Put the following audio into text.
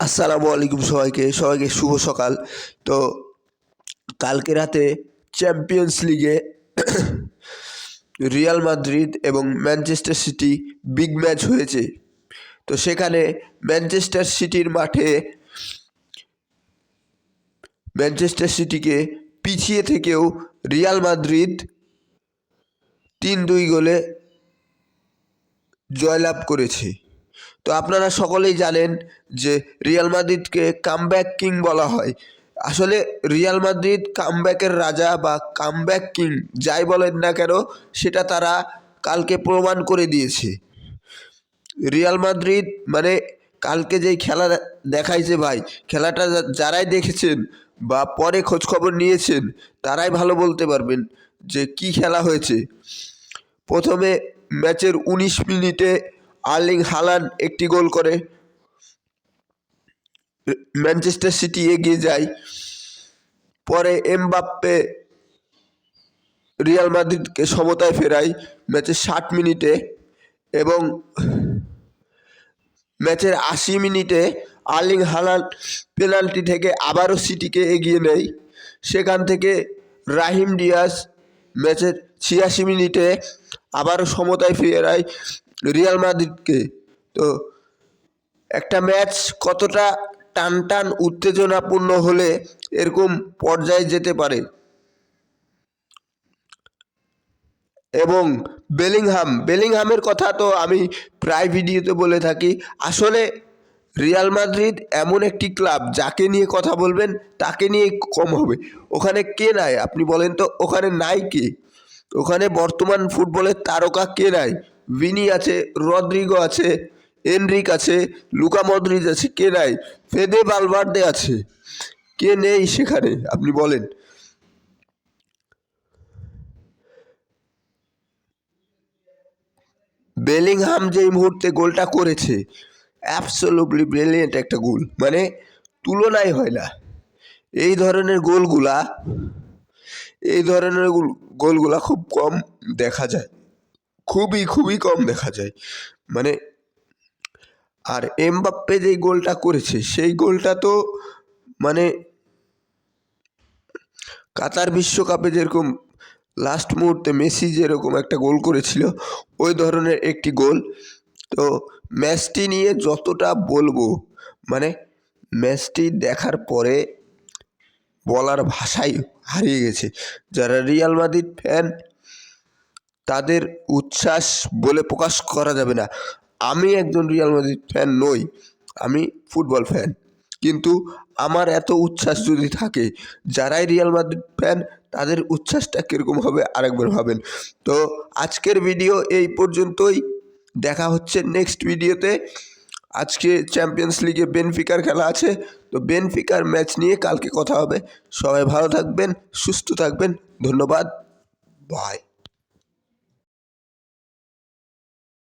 আসসালামু আলাইকুম সবাইকে সবাইকে শুভ সকাল। তো কালকে রাতে চ্যাম্পিয়ন্স লিগে রিয়াল মাদ্রিদ এবং ম্যানচেস্টার সিটি বিগ ম্যাচ হয়েছে। তো সেখানে ম্যানচেস্টার সিটির মাঠে ম্যানচেস্টার সিটিকে পিছিয়ে থেকেও রিয়াল মাদ্রিদ তিন দুই গোলে জয়লাভ করেছে। তো আপনারা সকলেই জানেন যে রিয়াল মাদ্রিদকে কামব্যাক কিং বলা হয়। আসলে রিয়াল মাদ্রিদ কামব্যাকের রাজা বা কামব্যাক কিং যাই বলেন না কেন, সেটা তারা কালকে প্রমাণ করে দিয়েছে। রিয়াল মাদ্রিদ মানে কালকে যেই খেলা দেখাইছে ভাই, খেলাটা যারাই দেখেছেন বা পরে খোঁজখবর নিয়েছেন, তারাই ভালো বলতে পারবেন যে কি খেলা হয়েছে। প্রথমে ম্যাচের উনিশ মিনিটে আর্লিং হালান একটি গোল করে। ম্যানচেস্টার সিটি এগিয়ে যায়। পরে এমবাপ্পে রিয়াল মাদ্রিদকে সমতায় ফেরায় ম্যাচের ষাট মিনিটে এবং ম্যাচের আশি মিনিটে আর্লিং হালান পেনাল্টি থেকে আবারও সিটিকে এগিয়ে নেয়। সেখান থেকে রাহিম ডিয়াস ম্যাচের ছিয়াশি মিনিটে আবারও সমতায় ফেরায় রিয়াল মাদ্রিদকে। তো একটা ম্যাচ কতটা টান টান উত্তেজনাপূর্ণ হলে এরকম পর্যায়ে যেতে পারে? এবং বেলিংহাম, বেলিংহামের কথা তো আমি প্রায় ভিডিওতে বলে থাকি। আসলে রিয়াল মাদ্রিদ এমন একটি ক্লাব যাকে নিয়ে কথা বলবেন তাকে নিয়ে কম হবে। ওখানে কে নাই? আপনি বলেন তো, ওখানে নাই কে? ওখানে বর্তমান ফুটবলের তারকা কে নাই? ভিনি আছে, রদ্রিগো আছে, এনরিক আছে, লুকা মদ্রিজ আছে, কে নাই? ফেদে বালভার্দে আছে। কে নেই সেখানে? আপনি বলেন। বেলিংহাম যেই মুহূর্তে গোলটা করেছে অ্যাবসোলুটলি ব্রিলিয়েন্ট একটা গোল। মানে তুলনাই হয় না। এই ধরনের গোলগুলা, এই ধরনের গোল- গোলগুলা খুব কম দেখা যায়। খুবই খুবই কম দেখা যায়। মানে আর এমবাপ্পে যেই গোলটা করেছে, সেই গোলটা তো মানে কাতার বিশ্বকাপে যেরকম লাস্ট মুহূর্তে মেসি যেরকম একটা গোল করেছিল, ওই ধরনের একটি গোল। তো ম্যাচটি নিয়ে যতটা বলব মানে ম্যাচটি দেখার পরে বলার ভাষাই হারিয়ে গেছে। যারা রিয়াল মাদ্রিদ ফ্যান তাদের উচ্ছ্বাস বলে প্রকাশ করা যাবে না। আমি একজন রিয়াল মাদ্রিদ ফ্যান নই, আমি ফুটবল ফ্যান কিন্তু আমার এত উচ্ছ্বাস যদি থাকে, যারাই রিয়াল মাদ্রিদ ফ্যান তাদের উচ্ছ্বাসটা কীরকম হবে আরেকবার ভাবেন। তো আজকের ভিডিও এই পর্যন্তই। দেখা হচ্ছে নেক্সট ভিডিওতে আজকে চ্যাম্পিয়ন্স লিগে বেনফিকার খেলা আছে। তো বেনফিকার ম্যাচ নিয়ে কালকে কথা হবে। সবাই ভালো থাকবেন, সুস্থ থাকবেন। ধন্যবাদ। বাই